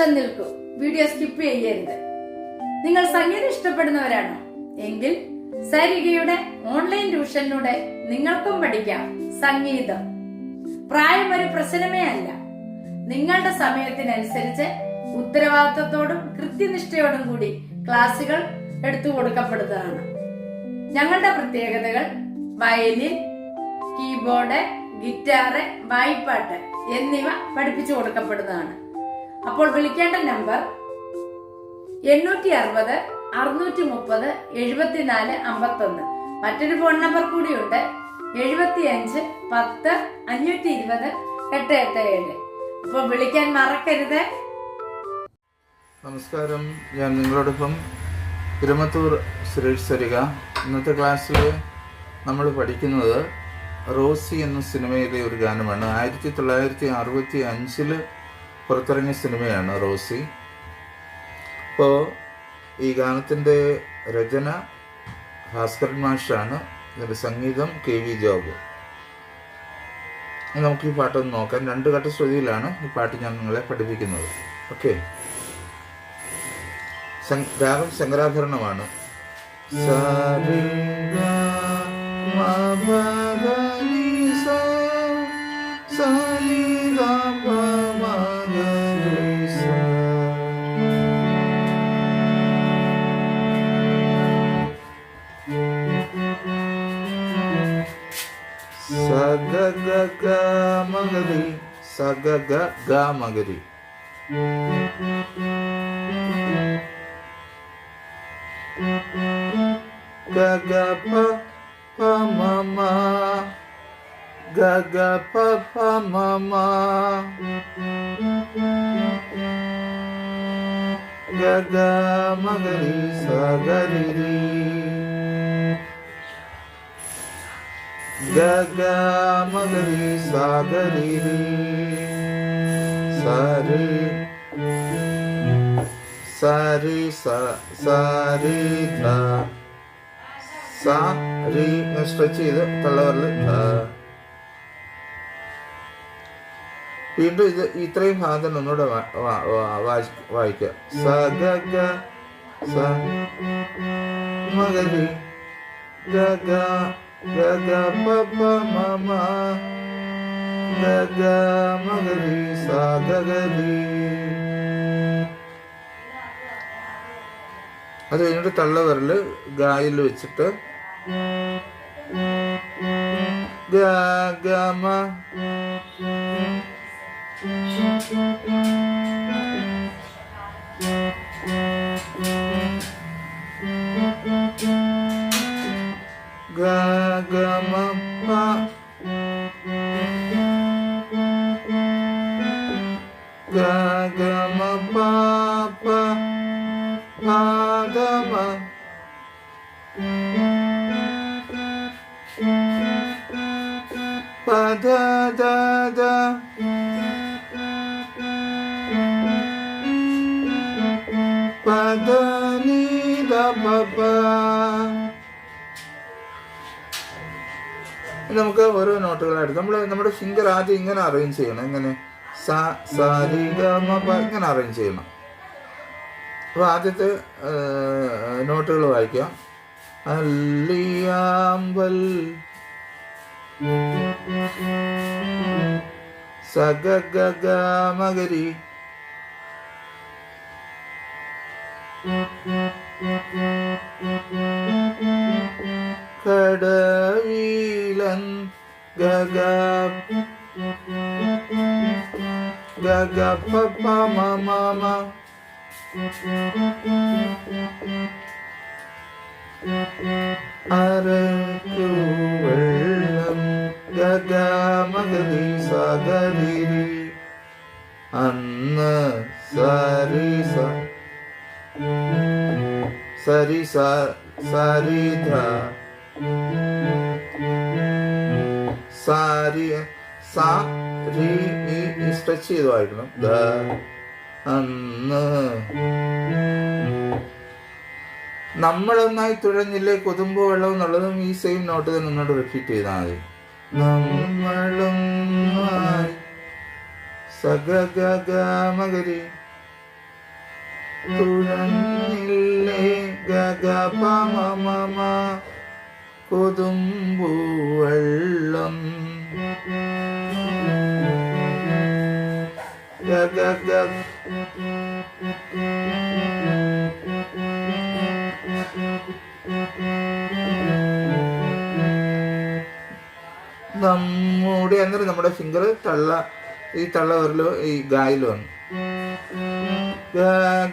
നിമിഷം നിൽക്കൂ. Video skip ചെയ്യരുത്. നിങ്ങൾ സംഗീതം ഇഷ്ടപ്പെടുന്നവരാണോ? എങ്കിൽ സരികയുടെ ഓൺലൈൻ ട്യൂഷനിലൂടെ നിങ്ങൾക്കും പഠിക്കാം സംഗീതം. പ്രായം ഒരു പ്രശ്നമേ അല്ല. നിങ്ങളുടെ സമയത്തിനനുസരിച്ച് ഉത്തരവാദിത്വത്തോടും കൃത്യനിഷ്ഠയോടും കൂടി ക്ലാസുകൾ എടുത്തു കൊടുക്കപ്പെടുന്നതാണ്. ഞങ്ങളുടെ പ്രത്യേകതകൾ വയലിൻ കീബോർഡ് ഗിറ്റാറ് വായ്പാട്ട് എന്നിവ പഠിപ്പിച്ചു കൊടുക്കപ്പെടുന്നതാണ്. അപ്പോൾ വിളിക്കേണ്ട നമ്പർ എണ്ണൂറ്റി അറുപത് അറുന്നൂറ്റി മുപ്പത് എഴുപത്തിനാല് അമ്പത്തൊന്ന്. മറ്റൊരു ഫോൺ നമ്പർ കൂടിയുണ്ട്. എഴുപത്തി അഞ്ച് പത്ത് അഞ്ഞൂറ്റി ഇരുപത് എട്ട് എട്ട് ഏഴ് അപ്പോൾ വിളിക്കാൻ മറക്കരുത്. നമസ്കാരം. ഞാൻ നിങ്ങളോടൊപ്പം തിരുമത്തൂർ സുരേഷ് സരിക. ഇന്നത്തെ ക്ലാസ്സിൽ നമ്മൾ പഠിക്കുന്നത് റോസി എന്ന സിനിമയിലെ ഒരു ഗാനമാണ്. ആയിരത്തി തൊള്ളായിരത്തി അറുപത്തി അഞ്ചിൽ പുറത്തിറങ്ങിയ സിനിമയാണ് റോസി. അപ്പോൾ ഈ ഗാനത്തിന്റെ രചന ഭാസ്കരൻ മാഷാണ്. ഇതിന്റെ സംഗീതം കെ വി ജോബ്. നമുക്ക് ഈ പാട്ടൊന്ന് നോക്കാം. രണ്ട് ഘട്ട ശ്രുതിയിലാണ് ഈ പാട്ട് ഞാൻ നിങ്ങളെ പഠിപ്പിക്കുന്നത്. ഓക്കെ. രാഗം ശങ്കരാഭരണമാണ്. സരി ഗ ഗ ഗ മ ഗ രി സ ഗ ഗ ഗ സാഗരി സരി സരി സാരി സാരി സ്ട്രെച്ച് ചെയ്ത് തള്ളവരിൽ വീണ്ടും ഇത് ഇത്രയും ഭാഗം ഒന്നുകൂടെ വായിക്കുക സ ഗ ഗ സ മകരി ഗ ഗ ഗ മകരി സ ഗ ഗ രി അത് കഴിഞ്ഞിട്ട് തള്ളവിരൽ ഗായിൽ വെച്ചിട്ട് ഗ ഗമ magamapa gagamapa pa magama pa da da. Da pa da ni da pa pa നമുക്ക് ഓരോ നോട്ടുകളായിട്ട്. നമ്മൾ നമ്മുടെ ഫിംഗർ ആദ്യം ഇങ്ങനെ അറേഞ്ച് ചെയ്യണം. ഇങ്ങനെ സ ഇങ്ങനെ അറേഞ്ച് ചെയ്യണം. അപ്പോൾ ആദ്യത്തെ നോട്ടുകൾ വായിക്കാം. അല്ലിയാമ്പൽ സഗഗ മകരി കടവീലൻ ഗഗ. ഗഗ പപ്പ മമ അരക്കു വെള്ളം ഗഗമഗരി സഗരിരി അന്ന് സരിസ സരിസ സരിധ സാരി സാരി ഈ സ്ട്രെച്ച് ചെയ്ത് വായിക്കണം ദ അന്ന്. നമ്മളൊന്നായി തുഴഞ്ഞില്ലേ കൊതുമ്പോ വെള്ളം എന്നുള്ളതും ഈ സെയിം നോട്ട് തന്നെ ഒന്നോട് റിപ്പീറ്റ് ചെയ്താൽ മതി. നമ്മളും സഗഗ മകരി തുഴഞ്ഞില്ലേ ഗഗപമമ കൊതുമ്പുവെള്ളം. നമ്മുടെ അങ്ങനെ നമ്മുടെ ഫിംഗർ തള്ള ഈ തള്ള വരലോ ഈ ഗായിൽ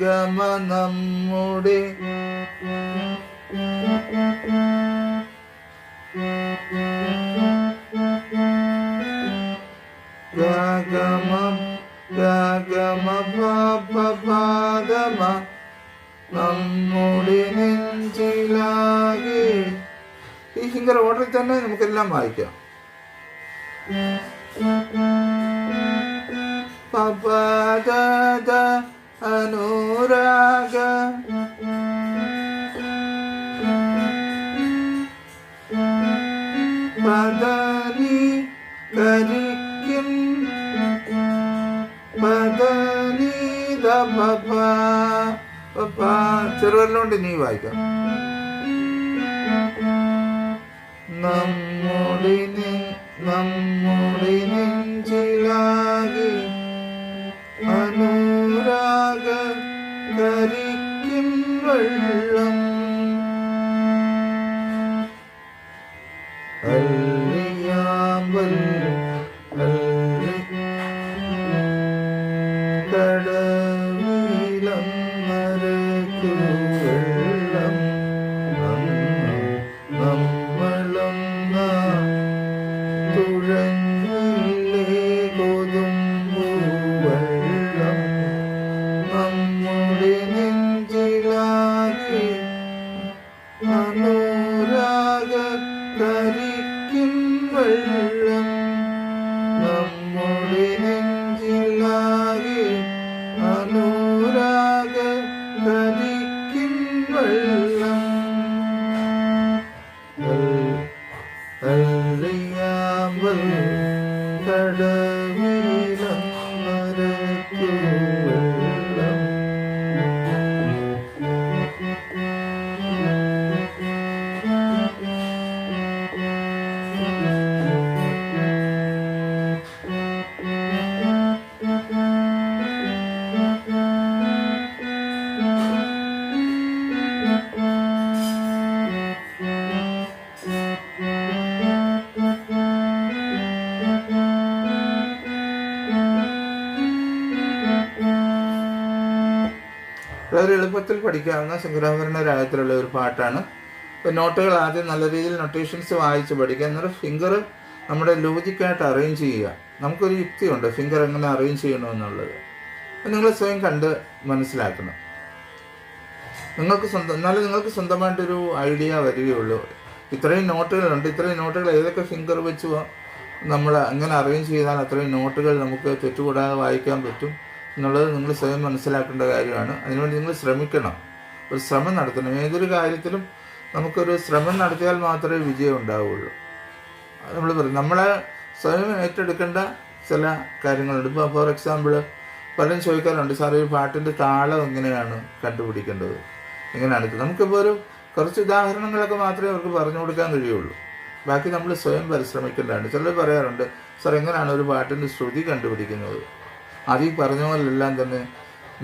ഗമ നമ്മുടെ പാദമ നമ്മുടെ നെഞ്ചിലാകെ. ഈ ഫിംഗർ ഓർഡറിൽ തന്നെ നമുക്കെല്ലാം വായിക്കാം. പപദ അനുരാഗ. പദനി കരിക്കും ചെറുവല്ലോണ്ട് നീ വായിക്കാം. നമ്മുടെ നമ്മുടെ നെഞ്ചിലാകെ അനുരാഗ കരിക്കും വെള്ളം. അനുരാഗ വളരെ എളുപ്പത്തിൽ പഠിക്കാവുന്ന ശങ്കരാഭരണ രാഗത്തിലുള്ള ഒരു പാട്ടാണ്. നോട്ടുകൾ ആദ്യം നല്ല രീതിയിൽ നൊട്ടേഷൻസ് വായിച്ച് പഠിക്കുക. എന്നിട്ട് ഫിംഗർ നമ്മുടെ ലോജിക്കായിട്ട് അറേഞ്ച് ചെയ്യുക. നമുക്കൊരു യുക്തിയുണ്ട് ഫിംഗർ എങ്ങനെ അറേഞ്ച് ചെയ്യണമെന്നുള്ളത് നിങ്ങൾ സ്വയം കണ്ട് മനസ്സിലാക്കണം. നിങ്ങൾക്ക് സ്വന്തം എന്നാലും നിങ്ങൾക്ക് സ്വന്തമായിട്ടൊരു ഐഡിയ വരികയുള്ളൂ ഇത്രയും നോട്ടുകളുണ്ട്. ഇത്രയും നോട്ടുകൾ ഏതൊക്കെ ഫിംഗർ വെച്ച് നമ്മൾ അങ്ങനെ അറേഞ്ച് ചെയ്താൽ അത്രയും നോട്ടുകൾ നമുക്ക് തെറ്റുകൂടാതെ വായിക്കാൻ പറ്റും. എന്നുള്ളത് നിങ്ങൾ സ്വയം മനസ്സിലാക്കേണ്ട കാര്യമാണ്. അതിനുവേണ്ടി നിങ്ങൾ ശ്രമിക്കണം. ഒരു ശ്രമം നടത്തണം. ഏതൊരു കാര്യത്തിലും നമുക്കൊരു ശ്രമം നടത്തിയാൽ മാത്രമേ വിജയം ഉണ്ടാവുകയുള്ളൂ നമ്മൾ പറയും. നമ്മളെ സ്വയം ഏറ്റെടുക്കേണ്ട ചില കാര്യങ്ങളുണ്ട്. ഇപ്പോൾ ഫോർ എക്സാമ്പിൾ പലരും ചോദിക്കാറുണ്ട് സാർ ഈ പാട്ടിന്റെ താളം എങ്ങനെയാണ് കണ്ടുപിടിക്കേണ്ടത്? എങ്ങനെയാണ്? നമുക്കിപ്പോൾ ഒരു കുറച്ച് ഉദാഹരണങ്ങളൊക്കെ മാത്രമേ അവർക്ക് പറഞ്ഞു കൊടുക്കാൻ കഴിയുള്ളൂ. ബാക്കി നമ്മൾ സ്വയം പരിശ്രമിക്കേണ്ടതാണ്. ചിലർ പറയാറുണ്ട് സാർ എങ്ങനെയാണ് ഒരു പാട്ടിന്റെ ശ്രുതി കണ്ടുപിടിക്കുന്നത്? അത് പറഞ്ഞ പോലെല്ലാം തന്നെ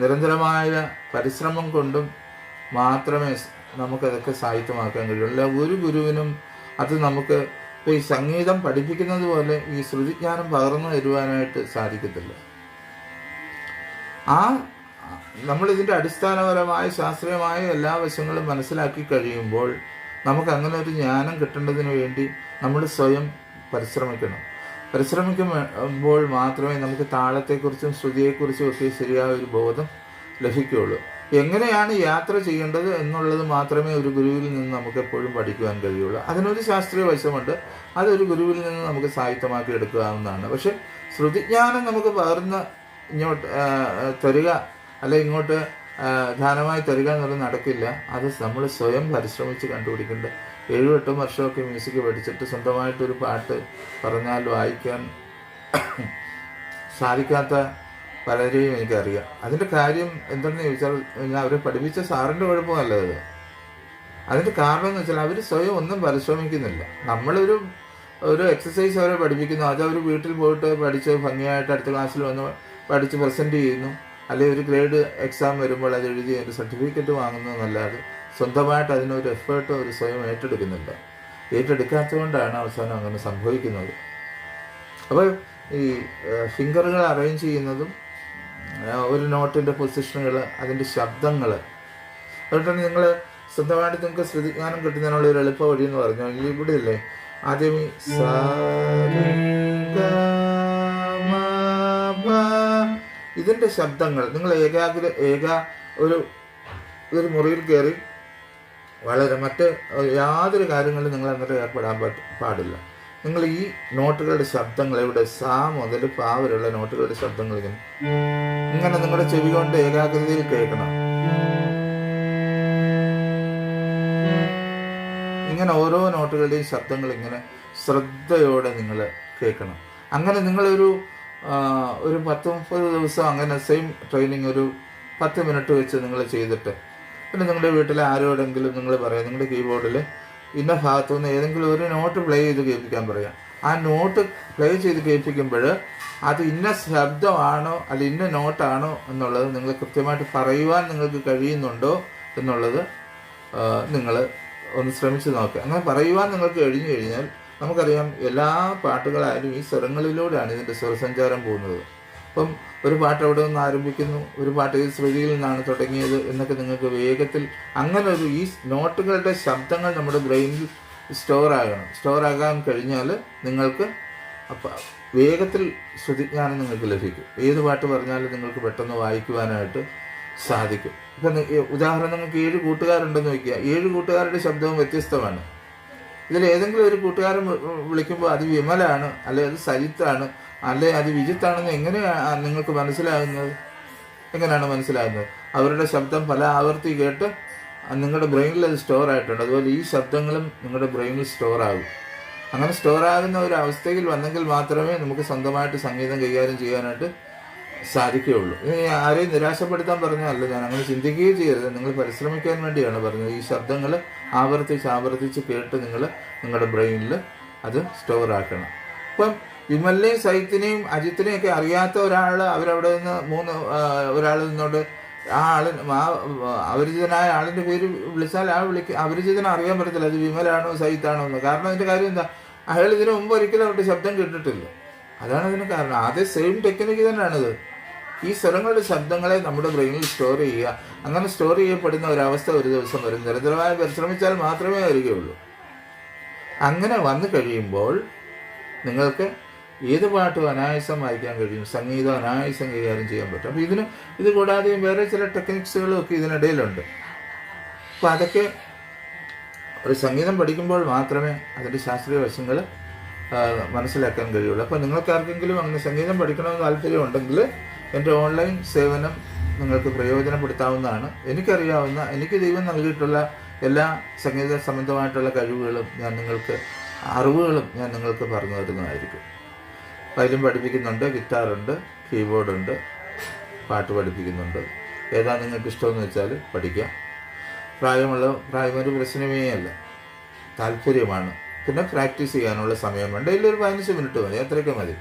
നിരന്തരമായ പരിശ്രമം കൊണ്ടും മാത്രമേ നമുക്കതൊക്കെ സാഹിത്യമാക്കാൻ കഴിയുള്ളൂ ഒരു ഗുരുവിനും അത് നമുക്ക് ഇപ്പോൾ ഈ സംഗീതം പഠിപ്പിക്കുന്നത് പോലെ ഈ ശ്രുതിജ്ഞാനം പകർന്നു തരുവാനായിട്ട് സാധിക്കത്തില്ല. ആ നമ്മളിതിന്റെ അടിസ്ഥാനപരമായ ശാസ്ത്രീയമായ എല്ലാ വശങ്ങളും മനസ്സിലാക്കി കഴിയുമ്പോൾ നമുക്ക് അങ്ങനെ ഒരു ജ്ഞാനം കിട്ടേണ്ടതിന് വേണ്ടി നമ്മൾ സ്വയം പരിശ്രമിക്കണം. പരിശ്രമിക്കുമ്പോൾ മാത്രമേ നമുക്ക് താളത്തെക്കുറിച്ചും ശ്രുതിയെക്കുറിച്ചും ഒക്കെ ശരിയായ ഒരു ബോധം ലഭിക്കുകയുള്ളൂ. എങ്ങനെയാണ് യാത്ര ചെയ്യേണ്ടത് എന്നുള്ളത് മാത്രമേ ഒരു ഗുരുവിൽ നിന്ന് നമുക്ക് എപ്പോഴും പഠിക്കുവാൻ കഴിയുള്ളൂ. അതിനൊരു ശാസ്ത്രീയ വശമുണ്ട്. അതൊരു ഗുരുവിൽ നിന്ന് നമുക്ക് സാഹിത്യമാക്കി എടുക്കാവുന്നതാണ്. പക്ഷെ ശ്രുതിജ്ഞാനം നമുക്ക് പകർന്ന് ഇങ്ങോട്ട് തരിക അല്ലെ ഇങ്ങോട്ട് ധാനമായി തരിക എന്നുള്ളത് നടക്കില്ല. അത് നമ്മൾ സ്വയം പരിശ്രമിച്ച് കണ്ടുപിടിക്കേണ്ട ഏഴും എട്ടും വർഷമൊക്കെ മ്യൂസിക് പഠിച്ചിട്ട് സ്വന്തമായിട്ടൊരു പാട്ട് പറഞ്ഞാൽ വായിക്കാൻ സാധിക്കാത്ത പലരെയും എനിക്കറിയാം. അതിന്റെ കാര്യം എന്തെന്ന് ചോദിച്ചാൽ ഞാൻ അവരെ പഠിപ്പിച്ച സാറിന്റെ കുഴപ്പമല്ല അത് അതിന്റെ കാരണം എന്ന് വെച്ചാൽ അവർ സ്വയം ഒന്നും പരിശ്രമിക്കുന്നില്ല. നമ്മളൊരു ഒരു എക്സസൈസ് അവരെ പഠിപ്പിക്കുന്നു. അത് അവർ വീട്ടിൽ പോയിട്ട് പഠിച്ച് ഭംഗിയായിട്ട് അടുത്ത ക്ലാസ്സിൽ വന്ന് പഠിച്ച് പ്രസന്റ് ചെയ്യുന്നു. അല്ലെങ്കിൽ ഒരു ഗ്രേഡ് എക്സാം വരുമ്പോൾ അത് എഴുതി അതിന്റെ സർട്ടിഫിക്കറ്റ് വാങ്ങുന്നു എന്നല്ലാതെ സ്വന്തമായിട്ട് അതിനൊരു എഫേർട്ട് ഒരു സ്വയം ഏറ്റെടുക്കുന്നില്ല ഏറ്റെടുക്കാത്തതുകൊണ്ടാണ് അവസാനം അങ്ങനെ സംഭവിക്കുന്നത്. അപ്പോൾ ഈ ഫിംഗറുകൾ അറേഞ്ച് ചെയ്യുന്നതും ഒരു നോട്ടിന്റെ പൊസിഷനുകൾ അതിന്റെ ശബ്ദങ്ങൾ അതുകൊണ്ട് തന്നെ നിങ്ങൾ സ്വന്തമായിട്ട് നിങ്ങൾക്ക് ശ്രദ്ധിക്കാനും കിട്ടുന്നതിനുള്ള ഒരു എളുപ്പ വഴി എന്ന് പറഞ്ഞാൽ ഇവിടെ ഇല്ലേ? ആദ്യം ഈ. ഇതിന്റെ ശബ്ദങ്ങൾ നിങ്ങൾ ഏകാഗ്ര ഏക ഒരു ഒരു മുറിയിൽ കയറി വളരെ മറ്റ് യാതൊരു കാര്യങ്ങളിലും നിങ്ങൾ അങ്ങനെ ഏർപ്പെടാൻ പാടില്ല. നിങ്ങൾ ഈ നോട്ടുകളുടെ ശബ്ദങ്ങൾ ഇവിടെ സാ മുതൽ പാ വരെയുള്ള നോട്ടുകളുടെ ശബ്ദങ്ങൾ ഇങ്ങനെ. ഇങ്ങനെ നിങ്ങളുടെ ചെവി കൊണ്ട് ഏകാഗ്രതയിൽ കേൾക്കണം. ഇങ്ങനെ ഓരോ നോട്ടുകളുടെയും ശബ്ദങ്ങൾ ഇങ്ങനെ ശ്രദ്ധയോടെ നിങ്ങൾ കേൾക്കണം. അങ്ങനെ നിങ്ങളൊരു ഒരു പത്ത് മുപ്പത് ദിവസം അങ്ങനെ സെയിം ട്രെയിനിങ് ഒരു പത്ത് മിനിറ്റ് വെച്ച് നിങ്ങൾ ചെയ്തിട്ട് പിന്നെ നിങ്ങളുടെ വീട്ടിലെ ആരോടെങ്കിലും നിങ്ങൾ പറയാം നിങ്ങളുടെ കീബോർഡിൽ ഇന്ന ഭാഗത്തു നിന്ന് ഏതെങ്കിലും ഒരു നോട്ട് പ്ലേ ചെയ്ത് കേൾപ്പിക്കാൻ പറയാം. ആ നോട്ട് പ്ലേ ചെയ്ത് കേൾപ്പിക്കുമ്പോൾ അത് ഇന്ന ശബ്ദമാണോ അല്ല ഇന്ന നോട്ടാണോ എന്നുള്ളത് നിങ്ങൾ കൃത്യമായിട്ട് പറയുവാൻ നിങ്ങൾക്ക് കഴിയുന്നുണ്ടോ എന്നുള്ളത് നിങ്ങൾ ഒന്ന് ശ്രമിച്ച് നോക്കുക. അങ്ങനെ പറയുവാൻ നിങ്ങൾക്ക് കഴിഞ്ഞു കഴിഞ്ഞാൽ നമുക്കറിയാം എല്ലാ പാട്ടുകളായാലും ഈ സ്വരങ്ങളിലൂടെയാണ് ഇതിന്റെ സ്വരസഞ്ചാരം പോകുന്നത്. അപ്പം ഒരു പാട്ട് എവിടെ നിന്ന് ആരംഭിക്കുന്നു. ഒരു പാട്ട് ഈ ശ്രുതിയിൽ നിന്നാണ് തുടങ്ങിയത് എന്നൊക്കെ നിങ്ങൾക്ക് വേഗത്തിൽ അങ്ങനെ ഒരു ഈ നോട്ടുകളുടെ ശബ്ദങ്ങൾ നമ്മുടെ ബ്രെയിനിൽ സ്റ്റോർ ആകണം. സ്റ്റോർ ആകാൻ കഴിഞ്ഞാൽ നിങ്ങൾക്ക് അപ്പം വേഗത്തിൽ ശ്രുതിജ്ഞാനം നിങ്ങൾക്ക് ലഭിക്കും. ഏത് പാട്ട് പറഞ്ഞാലും നിങ്ങൾക്ക് പെട്ടെന്ന് വായിക്കുവാനായിട്ട് സാധിക്കും. ഇപ്പം ഉദാഹരണം നിങ്ങൾക്ക് ഏഴ് കൂട്ടുകാരുണ്ടെന്ന് വയ്ക്കുക. ഏഴ് കൂട്ടുകാരുടെ ശബ്ദവും വ്യത്യസ്തമാണ്. ഇതിൽ ഏതെങ്കിലും ഒരു കൂട്ടുകാരൻ വിളിക്കുമ്പോൾ അത് വിമലാണ് അല്ലെങ്കിൽ അത് സരിത്താണ് അല്ലെ അത് വിജിത്താണെന്ന് എങ്ങനെ നിങ്ങൾക്ക് മനസ്സിലാകുന്നത്? എങ്ങനെയാണ് മനസ്സിലാകുന്നത്? അവരുടെ ശബ്ദം പല ആവർത്തി കേട്ട് നിങ്ങളുടെ ബ്രെയിനിൽ അത് സ്റ്റോർ ആയിട്ടുണ്ട്. അതുപോലെ ഈ ശബ്ദങ്ങളും നിങ്ങളുടെ ബ്രെയിനിൽ സ്റ്റോർ ആകും. അങ്ങനെ സ്റ്റോർ ആകുന്ന ഒരു അവസ്ഥയിൽ വന്നെങ്കിൽ മാത്രമേ നമുക്ക് സ്വന്തമായിട്ട് സംഗീതം കൈകാര്യം ചെയ്യാനായിട്ട് സാധിക്കുകയുള്ളൂ. ഇനി ആരെയും നിരാശപ്പെടുത്താൻ പറഞ്ഞതല്ല. ഞാൻ അങ്ങനെ ചിന്തിക്കുകയും ചെയ്യരുത്. നിങ്ങൾ പരിശ്രമിക്കാൻ വേണ്ടിയാണ് പറഞ്ഞത്. ഈ ശബ്ദങ്ങൾ ആവർത്തിച്ച് ആവർത്തിച്ച് കേട്ട് നിങ്ങൾ നിങ്ങളുടെ ബ്രെയിനിൽ അത് സ്റ്റോർ ആക്കണം. ഇപ്പം വിമലിനെയും സൈത്തിനെയും അജിത്തിനെയും ഒക്കെ അറിയാത്ത ഒരാൾ അവരവിടെ നിന്ന് മൂന്ന് ഒരാൾ നിന്നോട് ആ ആളിന് ആ അപരിചിതനായ ആളിന്റെ പേര് വിളിച്ചാൽ ആ വിളിക്ക അപരിചിതനെ അറിയാൻ പറ്റത്തില്ല. അത് വിമലാണോ സൈത്താണോ എന്ന്. കാരണം അതിന്റെ കാര്യം എന്താ? അയാൾ ഇതിനു മുമ്പ് ഒരിക്കലും അവരുടെ ശബ്ദം കേട്ടിട്ടില്ല. അതാണ് ഇതിന് കാരണം. അതേ സെയിം ടെക്നിക്ക് തന്നെയാണിത്. ഈ സ്വരങ്ങളുടെ ശബ്ദങ്ങളെ നമ്മുടെ ബ്രെയിനിൽ സ്റ്റോർ ചെയ്യുക. അങ്ങനെ സ്റ്റോർ ചെയ്യപ്പെടുന്ന ഒരവസ്ഥ ഒരു ദിവസം വരും. നിരന്തരമായി പരിശ്രമിച്ചാൽ മാത്രമേ വരികയുള്ളൂ അങ്ങനെ വന്നു കഴിയുമ്പോൾ നിങ്ങൾക്ക് ഏത് പാട്ടും അനായാസം വായിക്കാൻ കഴിയും സംഗീതം അനായാസം കൈകാര്യം ചെയ്യാൻ പറ്റും. അപ്പോൾ ഇതിന് ഇത് കൂടാതെയും വേറെ ചില ടെക്നിക്സുകളും ഒക്കെ ഇതിനിടയിലുണ്ട്. അപ്പോൾ അതൊക്കെ ഒരു സംഗീതം പഠിക്കുമ്പോൾ മാത്രമേ അതിന്റെ ശാസ്ത്രീയ വശങ്ങൾ മനസ്സിലാക്കാൻ കഴിയുള്ളൂ. അപ്പോൾ നിങ്ങൾക്ക് ആർക്കെങ്കിലും അങ്ങനെ സംഗീതം പഠിക്കണമെന്ന് താല്പര്യമുണ്ടെങ്കിൽ എന്റെ ഓൺലൈൻ സേവനം നിങ്ങൾക്ക് പ്രയോജനപ്പെടുത്താവുന്നതാണ്. എനിക്കറിയാവുന്ന എനിക്ക് ദൈവം നൽകിയിട്ടുള്ള എല്ലാ സംഗീത സംബന്ധമായിട്ടുള്ള കഴിവുകളും ഞാൻ നിങ്ങൾക്ക് അറിവുകളും ഞാൻ നിങ്ങൾക്ക് പറഞ്ഞു തരുന്നതായിരിക്കും. വയലിൻ പഠിപ്പിക്കുന്നുണ്ട് ഗിറ്റാറുണ്ട് കീബോർഡുണ്ട് പാട്ട് പഠിപ്പിക്കുന്നുണ്ട്. ഏതാ നിങ്ങൾക്ക് ഇഷ്ടമെന്ന് വെച്ചാൽ പഠിക്കാം. പ്രായമുള്ള പ്രായമൊരു പ്രശ്നമേ അല്ല. താല്പര്യമാണ്. പിന്നെ പ്രാക്ടീസ് ചെയ്യാനുള്ള സമയം വേണ്ട. ഒരു പതിനഞ്ച് മിനിറ്റ് മതി അത്രയൊക്കെ മതി.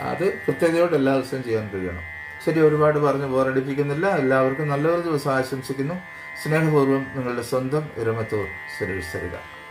അത് കൃത്യതയോടെ എല്ലാ ദിവസവും ചെയ്യാൻ കഴിയണം. ശരി ഒരുപാട് പറഞ്ഞ് ബോറടിപ്പിക്കുന്നില്ല. എല്ലാവർക്കും നല്ലൊരു ദിവസം ആശംസിക്കുന്നു. സ്നേഹപൂർവം നിങ്ങളുടെ സ്വന്തം ഇരമത്തൂർ സുരേഷ് സരിക